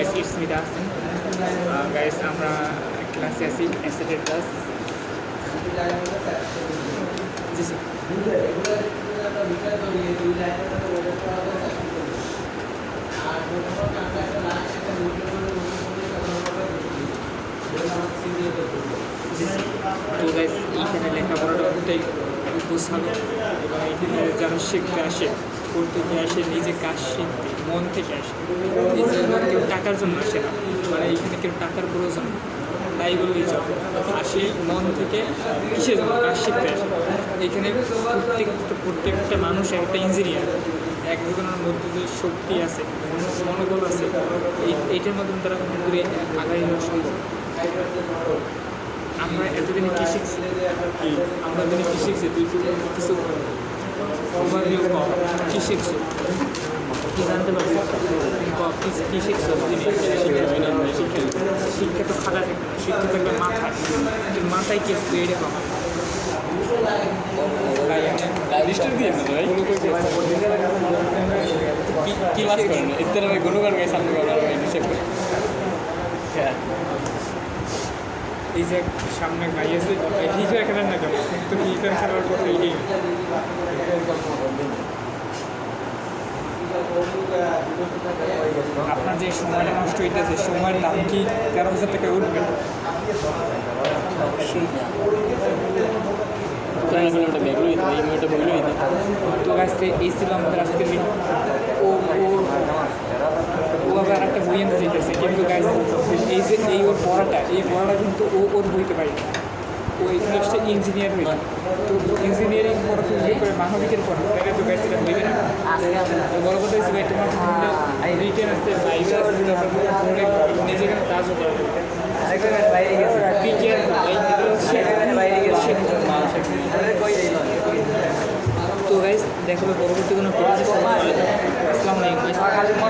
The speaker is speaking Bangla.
গাইস মি দাসিন গাইস আমরা ক্লাসে আছি এসএটের ক্লাস জি তো গাইস এইখানে লেখাপড়াটা অনেকটাই উপসালো এবং এখানে যারা আসে পড়তে গিয়ে আসে নিজে কাজ শিখতে, মন থেকে আসে। নিজে কেউ টাকার জন্য আসে না। মানে এখানে কেউ টাকার প্রয়োজন। তাই বললেই চলে আসে মন থেকে কিসের জন্য? কাজ শিখতে আসে। এখানে প্রত্যেকটা প্রত্যেকটা মানুষ একটা ইঞ্জিনিয়ার এক একজনের মধ্যে যে শক্তি আছে, মনোবল আছে, এই- এইটার মাধ্যমে তারা দূরে যাওয়া সম্ভব আমরা এতদিনে কী শিখছি? আমরা দিনে কী শিখছি? তুই কিছু ওভারভিউ কর কী শিখছো কী জানতে পারছি ক- কি- কী শিখছো শিক্ষা তো খাতা শিক্ষা থাকবে মাথায় মাথায় কি তুই এটা কমা ক্লাস শিখছো? ইত্যাদি গুণগান করেন হ্যাঁ এই যে সামনে গাই আছে খেলেন না কেন তো ফ্রি খেলার কথা এইটাই আপনার যে সময়টা নষ্ট হইতেছে সময়ের দাম কি তেরো হাজার টাকা উঠবে? তো আজকে এই ছিল আমাদের আজকের দিন ও ও আবার একটা বই আনতে চাইতেছে। কিন্তু গাইজ এই যে, এই ওর পড়াটা, এই পড়াটা কিন্তু ও, ওর বইতে পারি না। ও ইঞ্জিনিয়ার হইল তো ইঞ্জিনিয়ারিং পড়া করে মানবিকের পড়া। তাহলে তো গাইজ এটা বড় কথা তোমার রিটেন আসতে বাইরে তারপর নিজে কাজও হচ্ছে- তো গাইজ দেখো পরবর্তী কোনো আসসালামু আলাইকুম